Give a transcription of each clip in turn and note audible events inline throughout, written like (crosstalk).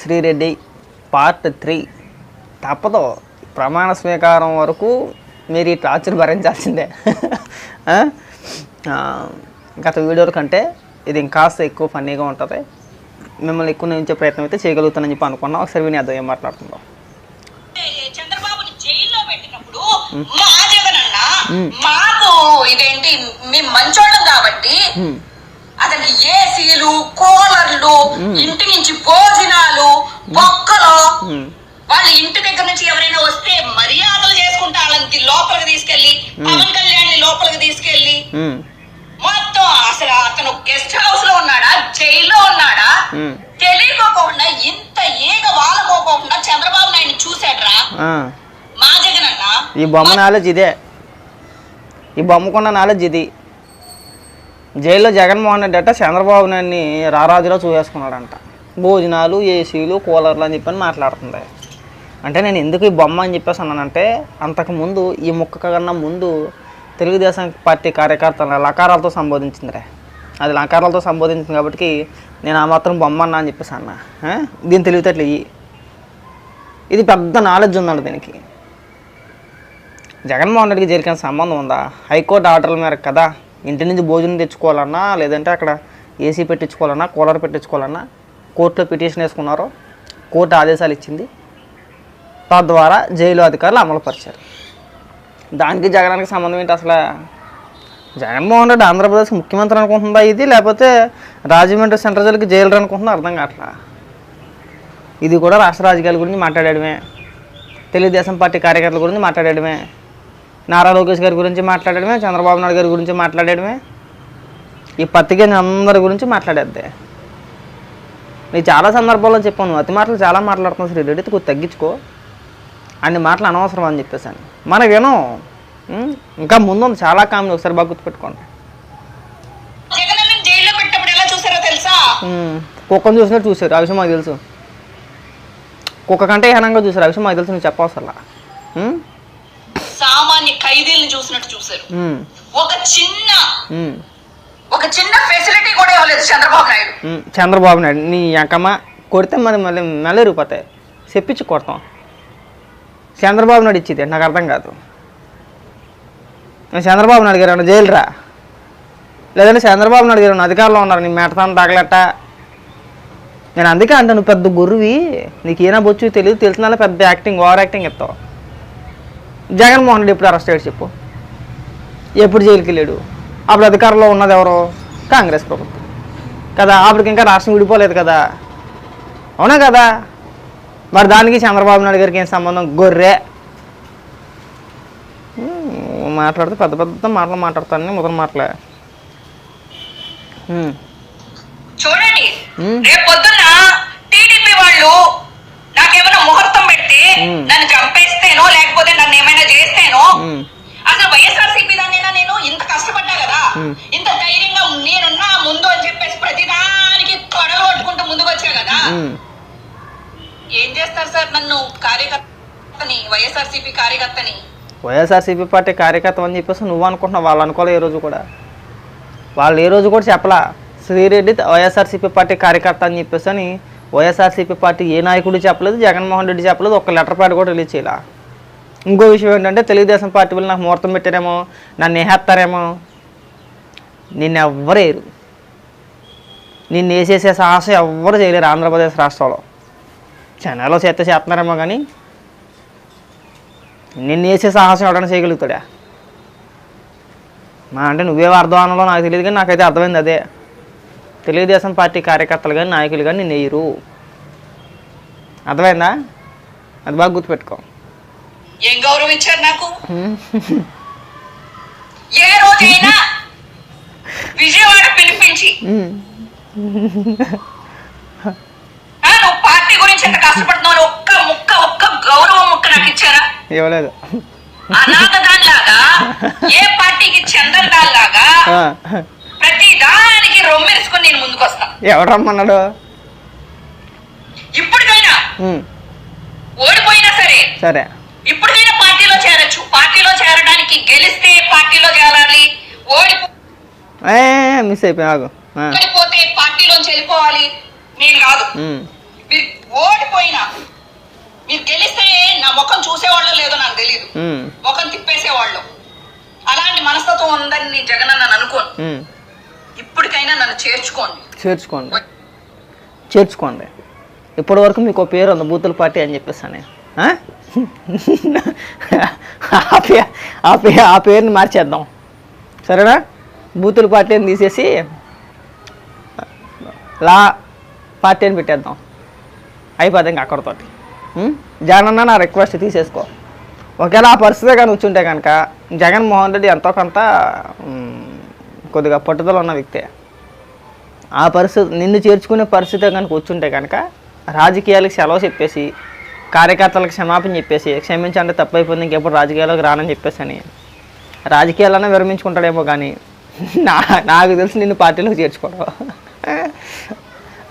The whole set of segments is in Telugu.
Sri Reddy part three. తప్పదు. ప్రమాణ స్వీకారం వరకు మీరు ఈ టార్చర్ భరించాల్సిందే. (laughs) గత వీడియోల కంటే ఇది ఇంకాస్త ఎక్కువ ఫన్నీగా ఉంటుంది. మిమ్మల్ని ఎక్కువ నుంచే ప్రయత్నం అయితే చేయగలుగుతానని చెప్పి అనుకున్నాం. ఒకసారి వినేద్దాం ఏం మాట్లాడుతుందో. చంద్రబాబుని జైల్లో పెట్టినప్పుడు మా జగనన్న మాకు ఇదేంటి మేము మంచోళ్ళం కాబట్టి అతని ఏసీలు కూలర్లు ఇంటి నుంచి భోజనాలు బొక్కలు. వాళ్ళ ఇంటి దగ్గర నుంచి ఎవరైనా వస్తే మర్యాదలు చేసుకుంటా వాళ్ళని లోపలికి తీసుకెళ్ళి పవన్ కళ్యాణ్ లోపలికి తీసుకెళ్ళి. మొత్తం అసలు అతను గెస్ట్ హౌస్లో ఉన్నాడా? జైల్లో ఉన్నాడా. తెలియకోకుండా ఇంత ఈగ వాలకోకుండా చంద్రబాబు నాయుడు చూశాడ్రా? ఆ. మా జగనన్న ఈ బొమ్మ నాలెడ్జ్ ఇదే. ఈ బొమ్మకున్న నాలెడ్జ్ ఇది. జైల్లో జగన్మోహన్ రెడ్డి అట్ట చంద్రబాబు నాయుడిని రారాజులో చూసేసుకున్నాడంట. భోజనాలు ఏసీలు కూలర్లు అని చెప్పని మాట్లాడుతుంది. అంటే నేను ఎందుకు ఈ బొమ్మ అని చెప్పేసి అన్నానంటే అంతకుముందు ఈ ముక్క కన్నా ముందు తెలుగుదేశం పార్టీ కార్యకర్తల లకారాలతో సంబోధించిందిరే. అది లకారాలతో సంబోధించింది కాబట్టి నేను ఆ మాత్రం బొమ్మ అన్నా అని చెప్పేసి అన్నా. దీని తెలివితేటలు ఇయ్యి. ఇది పెద్ద నాలెడ్జ్ ఉందండి దీనికి. జగన్మోహన్ రెడ్డికి జరిగిన సంబంధం ఉందా? హైకోర్టు ఆర్డర్ల మేరకు కదా ఇంటి నుంచి భోజనం తెచ్చుకోవాలన్నా లేదంటే అక్కడ ఏసీ పెట్టించుకోవాలన్నా కూలర్ పెట్టించుకోవాలన్నా కోర్టులో పిటిషన్ వేసుకున్నారు కోర్టు ఆదేశాలు ఇచ్చింది. తద్వారా జైలు అధికారులు అమలుపరిచారు. దానికి జగనానికి సంబంధం ఏంటి అసలు? జగన్మోహన్ రెడ్డి ఆంధ్రప్రదేశ్ ముఖ్యమంత్రి అనుకుంటుందా ఇది? లేకపోతే రాజమండ్రి సెంట్రల్ జైలుకి జైలు అనుకుంటుందా అర్థం కావట్లా? ఇది కూడా రాష్ట్ర రాజకీయాల గురించి మాట్లాడడమే తెలుగుదేశం పార్టీ కార్యకర్తల గురించి మాట్లాడడమే నారా లోకేష్ గారి గురించి మాట్లాడడమే చంద్రబాబు నాయుడు గారి గురించి మాట్లాడడమే ఈ పత్రిక అందరి గురించి మాట్లాడేద్దే నేను చాలా సందర్భాల్లో చెప్పాను అతి మాటలు చాలా మాట్లాడుతున్నాను శ్రీ రెడ్డి కొద్ది తగ్గించుకో అన్ని మాటలు అనవసరం అని చెప్పేసాను మనకేనో ఉం? ఇంకా ముందుంది చాలా కామెడీ ఒకసారి బాగా గుర్తుపెట్టుకోండి. కుక్కను చూసినట్టు చూశారు ఆ విషయం మాకు తెలుసు కుక్క కంటే హీనంగా చూశారు ఆ విషయం మాకు తెలుసు నువ్వు చెప్పవసరలా? సామాన్య ఖైదీలను చూసినట్టు చూసారు ఉం. ఒక చిన్న. ఒక చిన్న ఫెసిలిటీ కూడా ఇవ్వలేదు చంద్రబాబు నాయుడు. చంద్రబాబు నాయుడు నీ అంకమ్మ కొడితే మరి మళ్ళీ మెల్లరిపోతాయి చెప్పించి కొడతాం. చంద్రబాబు నాయుడు ఇచ్చింది నాకు అర్థం కాదు. నేను చంద్రబాబు నాయుడు గారు ఏమన్నా జైలు రా లేదంటే చంద్రబాబు నాయుడు గారు అధికారంలో ఉన్నారు? నీ మెడతాను తగలట నేను అందుకే అంట నువ్వు పెద్ద గురువి. నీకు ఏనా బొచ్చు తెలియదు తెలిసిన పెద్ద యాక్టింగ్ ఓవర్ యాక్టింగ్ ఇస్తావు. జగన్మోహన్ రెడ్డి ఎప్పుడు అరెస్ట్ అయ్యాడు చెప్పు? ఎప్పుడు జైలుకి వెళ్ళాడు? అప్పుడు అధికారంలో ఉన్నది ఎవరు? కాంగ్రెస్ ప్రభుత్వం. కదా అప్పటికి ఇంకా రాష్ట్రం విడిపోలేదు కదా. అవునా కదా? మరి దానికి చంద్రబాబు నాయుడు గారికి ఏం సంబంధం? గొర్రె. మాట్లాడితే పెద్ద పెద్ద మాటలు మాట్లాడతాను మొదలు మాటలే చూడండి. ఉమ్. రేపు పొద్దున్న టీడీపీ వాళ్ళు నాకేమైనా ముహూర్తం పెట్టి ఉమ్. నన్ను చంపేస్తేనో లేకపోతే నన్ను ఏమైనా చేస్తేనో ఉమ్, అసలు వైఎస్ఆర్సీపీ దాన్నైనా నేను ఇంత కష్టపడ్డా కదా ఉమ్. ఇంత ధైర్యంగా నేనున్నా ముందు అని చెప్పేసి ప్రతిదానికి తొడలు పట్టుకుంటూ ముందుకు వచ్చా కదా. ఏం చేస్తారు సార్ నన్ను కార్యకర్తని వైఎస్ఆర్సీపీ కార్యకర్తని? వైఎస్ఆర్సీపీ పార్టీ కార్యకర్త అని చెప్పేసి నువ్వు అనుకుంటున్నావు వాళ్ళు అనుకోలే ఏ రోజు కూడా. వాళ్ళు ఏ రోజు కూడా చెప్పలా శ్రీరెడ్డి వైఎస్ఆర్సీపీ పార్టీ కార్యకర్త అని చెప్పేసి అని వైఎస్ఆర్సీపీ పార్టీ ఏ నాయకుడు చెప్పలేదు జగన్మోహన్ రెడ్డి చెప్పలేదు ఒక్క లెటర్ ప్యాడ్ కూడా రిలీజ్ చేయాల. ఇంకో విషయం ఏంటంటే తెలుగుదేశం పార్టీ వాళ్ళు నాకు ముహూర్తం పెట్టారేమో నన్ను వేసేస్తారేమో నిన్ను ఎవ్వరేరు నిన్ను వేసేసే సాహసం ఎవ్వరు చేయలేరు ఆంధ్రప్రదేశ్ రాష్ట్రంలో. చెన్నైలో చేస్తే చేస్తున్నారేమో కానీ నిన్ను వేసే సాహసం ఎవడైనా చేయగలుగుతాడా? మా అంటే నువ్వే అర్థమానంలో నాకు తెలియదు కానీ నాకైతే అర్థమైంది అదే. తెలుగుదేశం పార్టీ కార్యకర్తలు కానీ నాయకులు కానీ నిన్ను వేయరు. అర్థమైందా? అది బాగా గుర్తుపెట్టుకో. ఏం గౌరవం ఇచ్చారు నాకు ఏ రోజైనా విజయవాడ పిలిపించి. నువ్వు పార్టీ గురించి ఎంత కష్టపడుతున్నావు? ఒక్క ముక్క ఒక్క గౌరవం ముక్క నాకు ఇచ్చారా? ఇవ్వలేదు. అనాథ దానిలాగా ఏ పార్టీకి చెందని దానిలాగా ఆ, ప్రతి దానికి రొమ్మెరుసుకుని నేను ముందుకు వస్తా ఎవడు రమ్మన్నాడు? ఇప్పటికైనా ఓడిపోయినా సరే సరే. ఇప్పటికైనా పార్టీలో చేరొచ్చు. పార్టీలో చేరడానికి గెలిస్తే పార్టీలో చేరాలి ఓడిపో ఏ మిస్ అయిపోయి ఆగు. ఆ, ఓడిపోతే పార్టీలోంచి వెళ్ళిపోవాలి. నేను కాదు. ఉమ్, మీరు ఓడిపోయినా మీరు గెలిస్తే నా ముఖం చూసేవాళ్ళో లేదో నాకు తెలియదు ఉమ్, ముఖం తిప్పేసేవాళ్ళు. అలాంటి మనస్తత్వం ఉందని నేను జగన్ అని అనుకోను. ఉమ్. ఇప్పటికైనా నన్ను చేర్చుకోండి. చేర్చుకోండి. చేర్చుకోండి. ఇప్పటి వరకు మీకు ఒక పేరు ఉంది బూతుల పార్టీ అని చెప్పేసానే (laughs) ఆ పేరుని మార్చేద్దాం. సరేనా? బూతుల పార్టీని తీసేసి లా పార్టీ అని పెట్టేద్దాం. అయిపోద్ది ఇంకా అక్కడతోటి. జగనన్న నా రిక్వెస్ట్ తీసేసుకో. ఒకవేళ ఆ పరిస్థితి కానీ వచ్చుంటే కనుక జగన్మోహన్ రెడ్డి ఎంతో కొంత కొద్దిగా పట్టుదల ఉన్న వ్యక్తే. ఆ పరిస్థితి నిన్ను చేర్చుకునే పరిస్థితి కనుక వచ్చుంటే కనుక రాజకీయాలకు సెలవు చెప్పేసి కార్యకర్తలకు క్షమాపణ చెప్పేసి క్షమించండి తప్పైపోయింది ఇంకెప్పుడు రాజకీయాలకు రానని చెప్పేసి అని రాజకీయాలన్నా విరమించుకుంటాడేమో కానీ నా నాకు తెలిసి నిన్ను పార్టీలోకి చేర్చుకోవడం.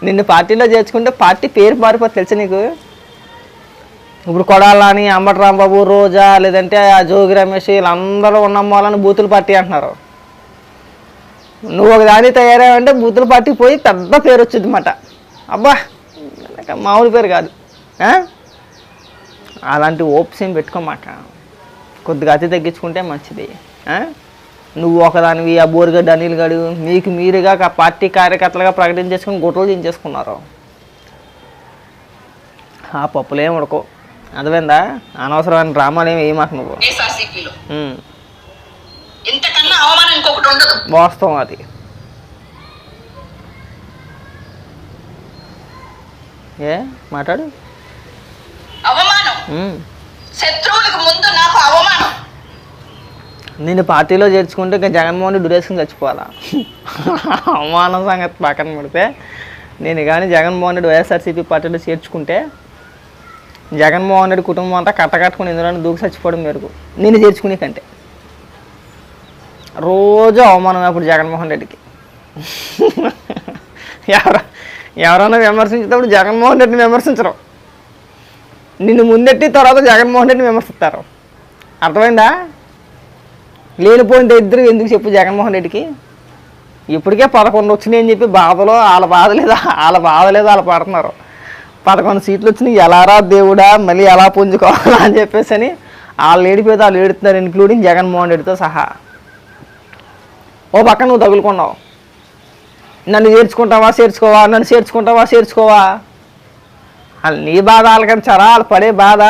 నిన్ను పార్టీలో చేర్చుకుంటే పార్టీ పేరు మారిపోతే తెలుసు నీకు? ఇప్పుడు కొడాలని అంబటి రాంబాబు రోజా లేదంటే ఆ జోగి రమేష్ వీళ్ళందరూ ఉన్న వాళ్ళని బూతుల పార్టీ అంటున్నారు. నువ్వు ఒక దాని తయారావంటే బూతుల పార్టీ పోయి పెద్ద పేరు వచ్చింది అన్నమాట అబ్బా మామూలు పేరు కాదు. అలాంటి ఓప్స్ ఏం పెట్టుకోమాట కొద్దిగా అతి తగ్గించుకుంటే మంచిది. ఆ? నువ్వు ఒకదానివి ఆ బోరుగడ్డ అనిల్ గడు మీకు మీరుగా ఆ పార్టీ కార్యకర్తలుగా ప్రకటించేసుకుని గుట్టలు దించేసుకున్నారు ఆ పప్పులేం ఉడకో అర్థమైందా? అనవసరమైన డ్రామాలు ఏమి ఏమాక నువ్వు. వాస్తవం అది. ఏ? మాట్లాడు. అవమానం. శత్రువులకు ముందు నాకు అవమానం. నేను పార్టీలో చేర్చుకుంటే ఇంకా జగన్మోహన్ డ్యూరేషన్ చచ్చిపోవాలా? అవమానం సంగతి పక్కన పెడితే నేను కానీ జగన్మోహన్ రెడ్డి వైఎస్ఆర్సీపీ పార్టీలో చేర్చుకుంటే జగన్మోహన్ రెడ్డి కుటుంబం అంతా కట్టకట్టుకుని ఇందులో దూకి చచ్చిపోవడం మేరకు నేను చేర్చుకునే కంటే. రోజు అవమానం అప్పుడు జగన్మోహన్ రెడ్డికి. ఎవరు ఎవరైనా విమర్శించేటప్పుడు జగన్మోహన్ రెడ్డిని విమర్శించరు. నిన్ను ముందెట్టి తర్వాత జగన్మోహన్ రెడ్డిని విమర్శిస్తారు. అర్థమైందా? లేనిపోయిన ఇద్దరు ఎందుకు చెప్పు జగన్మోహన్ రెడ్డికి? ఇప్పటికే పదకొండు వచ్చినాయి అని చెప్పి బాధలో వాళ్ళ బాధ లేదా వాళ్ళ బాధ లేదు వాళ్ళు పడుతున్నారు. పదకొండు సీట్లు వచ్చినాయి ఎలారా దేవుడా మళ్ళీ ఎలా పుంజుకోవాలా అని చెప్పేసి అని వాళ్ళు ఏడిపోతే వాళ్ళు ఏడుతున్నారు ఇన్క్లూడింగ్ జగన్మోహన్ రెడ్డితో సహా. ఓ పక్క నువ్వు తగులుకున్నావు. నన్ను చేర్చుకుంటావా చేర్చుకోవా నన్ను చేర్చుకుంటావా చేర్చుకోవా? వాళ్ళు నీ బాధ వాళ్ళకని చరా వాళ్ళు పడే బాధ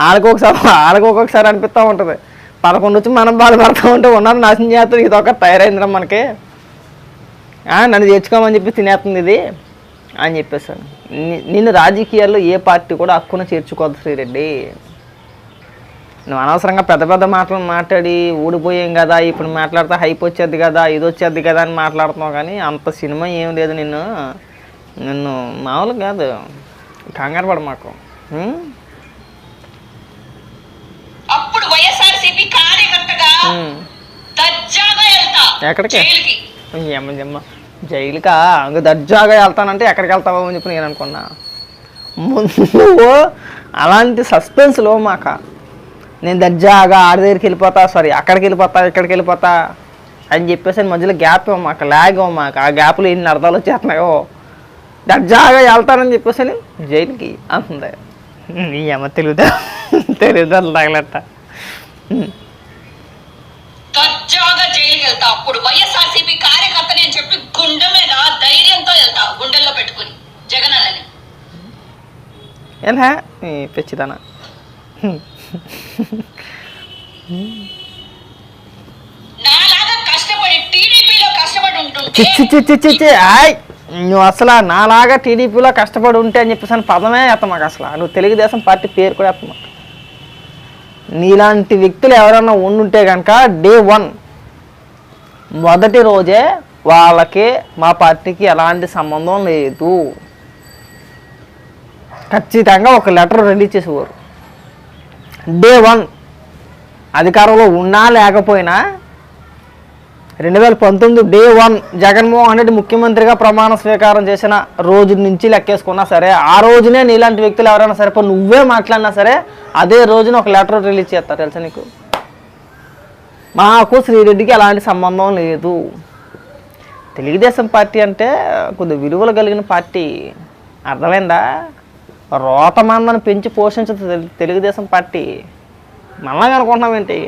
వాళ్ళకి ఒకసారి వాళ్ళకి ఒక్కొక్కసారి అనిపిస్తూ ఉంటుంది. పదకొండు వచ్చి మనం బాధపడుతూ ఉంటే ఉన్నారు నాశనం చేస్తుంది ఇది ఒక తయారైందిరా మనకి. ఆ, నన్ను చేర్చుకోమని చెప్పి తినేస్తుంది ఇది అని చెప్పేసాను నిన్ను రాజకీయాల్లో ఏ పార్టీ కూడా హక్కున చేర్చుకోవద్దు శ్రీరెడ్డి. నువ్వు అనవసరంగా పెద్ద పెద్ద మాటలు మాట్లాడి ఊడిపోయాం కదా ఇప్పుడు మాట్లాడితే హైప్ వచ్చేది కదా ఇది వచ్చేది కదా అని మాట్లాడుతున్నావు కానీ అంత సినిమా ఏం లేదు నిన్ను. నిన్ను మామూలు కాదు. కంగారు పడ మాకు ఉం? అప్పుడు వైఎస్ఆర్సీపీ కార్యకర్తగా ఉం. దర్జాగా వెళ్తా ఎక్కడికి? జైలుకి. ఇంక దర్జాగా వెళ్తానంటే ఎక్కడికి వెళ్తావో అని చెప్పి నేను అనుకున్నా. ముందు అలాంటి సస్పెన్స్లో మాక. నేను దర్జాగా ఆడి దగ్గరికి వెళ్ళిపోతా సారీ అక్కడికి వెళ్ళిపోతా ఇక్కడికి వెళ్ళిపోతా అని చెప్పేసి మధ్యలో గ్యాప్ మాకు లాగ్ మాకు. ఆ గ్యాప్లో ఎన్ని అర్థాలు వచ్చేస్తున్నాయో. దర్జాగా వెళ్తానని చెప్పేసి అని జైలుకి అంటుంది. నీ అమ్మ తెలుగుదా తెలుగుదా తగలట దర్జాగా జైలుకి వెళ్తా. అప్పుడు వైఎస్ఆర్సీపీ కార్యకర్తని అని చెప్పి గుండె మీద ధైర్యంతో వెళ్తా గుండెల్లో పెట్టుకుని. జగన్ అన్నని. ఎలా పిచ్చిదానా. నాలాగా కష్టపడి టీడీపీలో కష్టపడి ఉంటుంటే చిచ్చి చిచ్చి చిచ్చి ఆయ్! నువ్వు అసలు నాలాగా టీడీపీలో కష్టపడి ఉంటే అని చెప్పేసి పదమే ఎత్త మాకు అసలు. నువ్వు తెలుగుదేశం పార్టీ పేరు కూడా ఎత్త మాకు నీలాంటి వ్యక్తులు ఎవరైనా ఉండుంటే కనుక డే వన్ మొదటి రోజే వాళ్ళకి మా పార్టీకి ఎలాంటి సంబంధం లేదు. ఖచ్చితంగా ఒక లెటర్ రెడీ చేసేవారు. డే వన్ అధికారంలో ఉన్నా లేకపోయినా రెండు వేల పంతొమ్మిది డే వన్ జగన్మోహన్ రెడ్డి ముఖ్యమంత్రిగా ప్రమాణ స్వీకారం చేసిన రోజు నుంచి లెక్కేసుకున్నా సరే ఆ రోజునే నీలాంటి వ్యక్తులు ఎవరైనా సరే నువ్వే మాట్లాడినా సరే అదే రోజున ఒక లెటర్ రిలీజ్ చేస్తారు తెలుసా నీకు? మాకు శ్రీరెడ్డికి అలాంటి సంబంధం లేదు. తెలుగుదేశం పార్టీ అంటే కొద్ది విలువలు కలిగిన పార్టీ. అర్థమైందా? రోత మందని పెంచి పోషించదు తెలుగుదేశం పార్టీ. మళ్ళా అనుకుంటున్నాం ఏంటి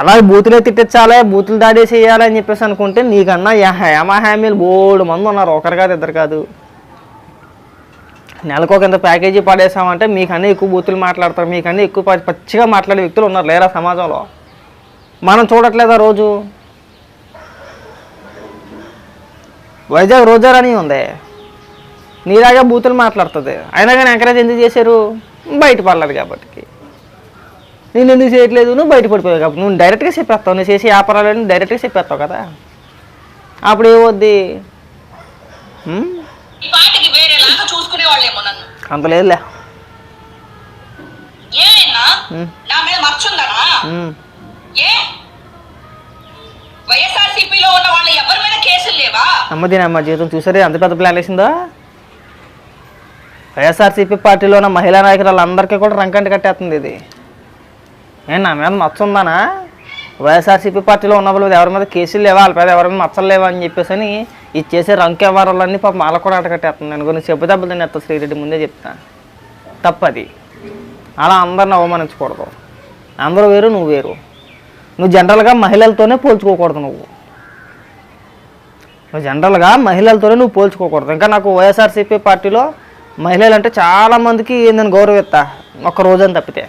అలాగే బూతులే తిట్టించాలి బూతులు దాడి చేయాలి అని చెప్పేసి అనుకుంటే నీకన్నా హేమా హామీలు బోడు మంది ఉన్నారు. ఒకరు కాదు ఇద్దరు కాదు. నెలకు ఒక ఇంత ప్యాకేజీ పడేసామంటే మీకన్నా ఎక్కువ బూతులు మాట్లాడతారు. మీకన్నా ఎక్కువ పచ్చిగా మాట్లాడే వ్యక్తులు ఉన్నారు. లేరా సమాజంలో? మనం చూడట్లేదా రోజు? వైజాగ్ రోజారని ఉంది. నీలాగే బూతులు మాట్లాడుతుంది. అయినా కానీ ఎంకరేజ్ ఎందుకు చేశారు? బయట పడలేదు కాబట్టి నేను ఎందుకు చేయట్లేదు? నువ్వు బయట పడిపోయావు కాబట్టి. నువ్వు డైరెక్ట్గా చెప్పేస్తావు. నువ్వు చేసే వ్యాపారాలని డైరెక్ట్గా చెప్పేస్తావు కదా. అప్పుడు ఏమవుద్ది? అంత లేదులే. ఏమైనా ఉం. నా మీద మచ్చుందనా ఉం. ఏ? వైఎస్ఆర్సీపీలో ఉన్న వాళ్ళ ఎవరి మీద కేసులు లేవా? అమ్మ దీని అమ్మ జీవితం చూసారే? అంత పెద్ద ప్లాన్ వేసిందో? వైఎస్ఆర్సీపీ పార్టీలో ఉన్న మహిళా నాయకురాలందరికీ కూడా రంకంటి కట్టేస్తుంది ఇది. ఏ నా మీద మచ్చ ఉందానా వైఎస్ఆర్సీపీ పార్టీలో ఉన్న వాళ్ళు మీద ఎవరి మీద కేసులు లేవా? వాళ్ళ మీద ఎవరి మీద మచ్చలు లేవా అని చెప్పేసి అని ఇది చేసే రంకు వ్యవహారాలన్నీ పాప మాల కూడా అటకట్టేస్తుంది నేను కొన్ని చెప్పు దెబ్బలు తినేస్తా శ్రీరెడ్డి ముందే చెప్తా. తప్పది. అలా అందరిని అవమానించకూడదు. అందరూ వేరు నువ్వు వేరు. నువ్వు జనరల్గా మహిళలతోనే పోల్చుకోకూడదు నువ్వు. నువ్వు జనరల్గా మహిళలతోనే నువ్వు పోల్చుకోకూడదు. ఇంకా నాకు వైఎస్ఆర్సీపీ పార్టీలో మహిళలు అంటే చాలామందికి నేను గౌరవిస్తా. ఒక్క రోజని తప్పితే.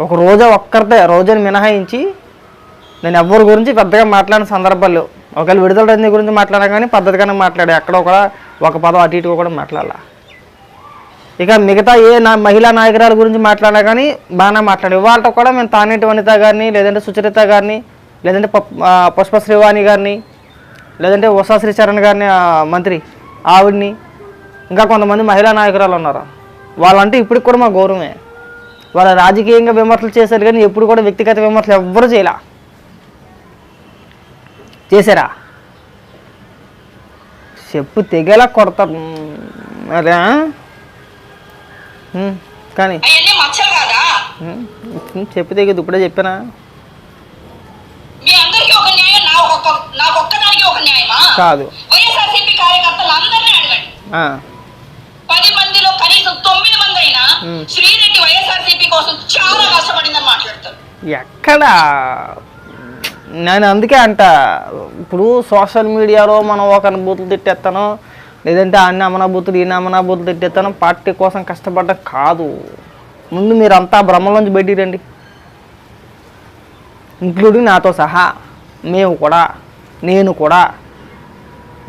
ఒక రోజా ఒక్కరితే రోజుని మినహాయించి నేను ఎవరి గురించి పెద్దగా మాట్లాడిన సందర్భాలు ఒకవేళ విడుదల రజనీ గురించి మాట్లాడా కానీ పద్ధతిగానే మాట్లాడే అక్కడ ఒక ఒక పదం అటు ఇటు కూడా మాట్లాడాల? ఇక మిగతా ఏ నా మహిళా నాయకురాల గురించి మాట్లాడా కానీ బాగానే మాట్లాడే వాళ్ళతో కూడా మేము తానేటి వనిత గారిని లేదంటే సుచరిత గారిని లేదంటే పప్- పుష్ప శ్రీవాణి గారిని లేదంటే ఉషా శ్రీచరణ్ గారిని మంత్రి ఆవిడ్ని ఇంకా కొంతమంది మహిళా నాయకురాలు ఉన్నారు? వాళ్ళంటే ఇప్పటికి కూడా మా గౌరవమే. వాళ్ళ రాజకీయంగా విమర్శలు చేశారు కానీ ఎప్పుడు కూడా వ్యక్తిగత విమర్శలు ఎవ్వరు చేయలే. చేశారా? చెప్పు తెగేలా కొడతారు. అదే. కానీ కాదా. చెప్పు తెగదు ఇప్పుడే చెప్పానా? మీ కనీసం తొమ్మిది మంది అయినా. శ్రీరెడ్డి వైఎస్ఆర్సీపీ కోసం చాలా కష్టపడిందని మాట్లాడతారు. ఎక్కడ? నేను అందుకే అంట ఇప్పుడు సోషల్ మీడియాలో మనం ఒకరిని బూతులు తిట్టేస్తాను లేదంటే అన్ని అమనా బూతులు ఈయన అమనా బూతులు తిట్టేస్తాను పార్టీ కోసం కష్టపడ్డ కాదు. ముందు మీరంతా భ్రమలోంచి బయటికి రండి. ఇంక్లూడింగ్ నాతో సహా మేము కూడా నేను కూడా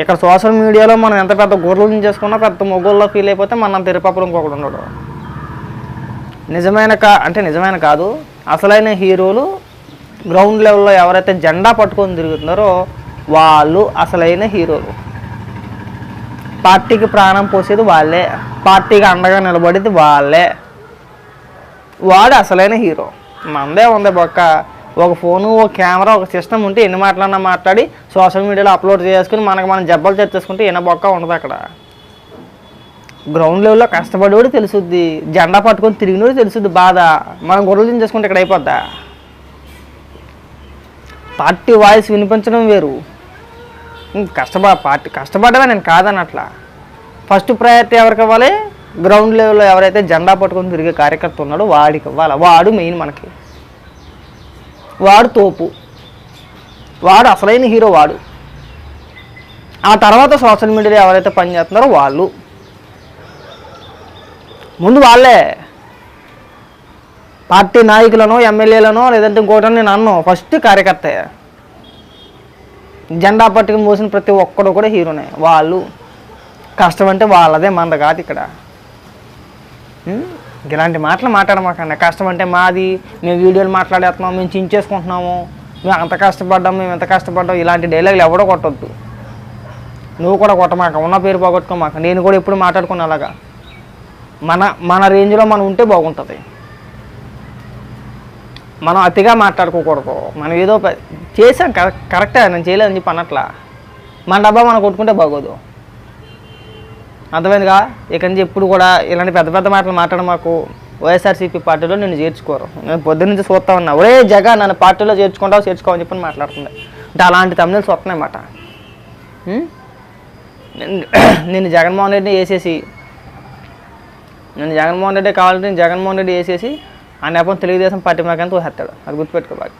ఇక్కడ సోషల్ మీడియాలో మనం ఎంత పెద్ద గొర్రెలను చేసుకున్నా పెద్ద మొగ్గుల్లో ఫీల్ అయిపోతే మనం తిరుపపురం ఇంకొకడు ఉండడు. నిజమైన కా అంటే నిజమైన కాదు అసలైన హీరోలు గ్రౌండ్ లెవెల్లో ఎవరైతే జెండా పట్టుకొని తిరుగుతున్నారో వాళ్ళు అసలైన హీరోలు. పార్టీకి ప్రాణం పోసేది వాళ్ళే పార్టీకి అండగా నిలబడేది వాళ్ళే. వాడు అసలైన హీరో. మందే ఉంది బొక్క. ఒక ఫోను ఒక కెమెరా ఒక సిస్టమ్ ఉంటే ఎన్ని మాటలన్నా మాట్లాడి సోషల్ మీడియాలో అప్లోడ్ చేసుకుని మనకు మనం జబ్బలు చర్చేసుకుంటే ఎన్న బొక్క ఉండదు అక్కడ. గ్రౌండ్ లెవెల్లో కష్టపడేవాడు తెలుసుద్ది. జెండా పట్టుకొని తిరిగినోడు తెలుసుద్ది బాధ. మనం గొర్రెలు చేసుకుంటే ఇక్కడ అయిపోద్దా? పార్టీ వాయిస్ వినిపించడం వేరు. కష్టపడ పార్టీ కష్టపడమే నేను కాదనట్లా ఫస్ట్ ప్రయారిటీ ఎవరికి ఇవ్వాలి? గ్రౌండ్ లెవెల్లో ఎవరైతే జెండా పట్టుకొని తిరిగే కార్యకర్త ఉన్నాడో వాడికి ఇవ్వాలి? వాడు మెయిన్ మనకి. వాడు తోపు. వాడు అసలైన హీరో వాడు. ఆ తర్వాత సోషల్ మీడియాలో ఎవరైతే పనిచేస్తున్నారో వాళ్ళు. ముందు వాళ్ళే. పార్టీ నాయకులను ఎమ్మెల్యేలనో లేదంటే ఇంకోటని నేను అన్ను. ఫస్ట్ కార్యకర్త. జెండా పట్టుకు మోసిన ప్రతి ఒక్కడు కూడా హీరోనే. వాళ్ళు. కష్టం అంటే వాళ్ళదే మంద కాదు ఇక్కడ. ఇలాంటి మాటలు మాట్లాడమాకండి. కష్టం అంటే మాది మేము వీడియోలు మాట్లాడేస్తున్నాం మేము చించేసుకుంటున్నాము మేము అంత కష్టపడ్డాం మేము ఎంత కష్టపడ్డాం ఇలాంటి డైలాగులు ఎవడో కొట్టొద్దు. నువ్వు కూడా కొట్టమాక ఉన్న పేరు పోగొట్టుకోమాక నేను కూడా ఎప్పుడు మాట్లాడుకున్నా అలాగా మన మన రేంజ్లో మనం ఉంటే బాగుంటుంది. మనం అతిగా మాట్లాడుకోకూడదు. మనం ఏదో చేసాం కరెక్ట్ కరెక్టే నేను చేయలేదని చెప్పి అనట్లా మన డబ్బా మనం కొట్టుకుంటే బాగోదు. అర్థమైందిగా? ఇక నుంచి ఎప్పుడు కూడా ఇలాంటి పెద్ద పెద్ద మాటలు మాట్లాడడం మాకు వైఎస్ఆర్సీపీ పార్టీలో నేను చేర్చుకోరు. నేను పొద్దున్న నుంచి చూస్తా ఉన్నా. ఒరే జగ నన్ను పార్టీలో చేర్చుకుంటావు చేర్చుకోవని చెప్పి మాట్లాడుతుంది అంటే అలాంటి తమిళలు చూస్తున్నాయన్నమాట అన్నమాట. (clears throat) జగన్మోహన్ రెడ్డిని వేసేసి నేను జగన్మోహన్ రెడ్డి కావాలంటే నేను జగన్మోహన్ రెడ్డి వేసేసి ఆ నెపం తెలుగుదేశం పార్టీ మాకంతా వస్తాడు అది గుర్తుపెట్టుకో బాగా.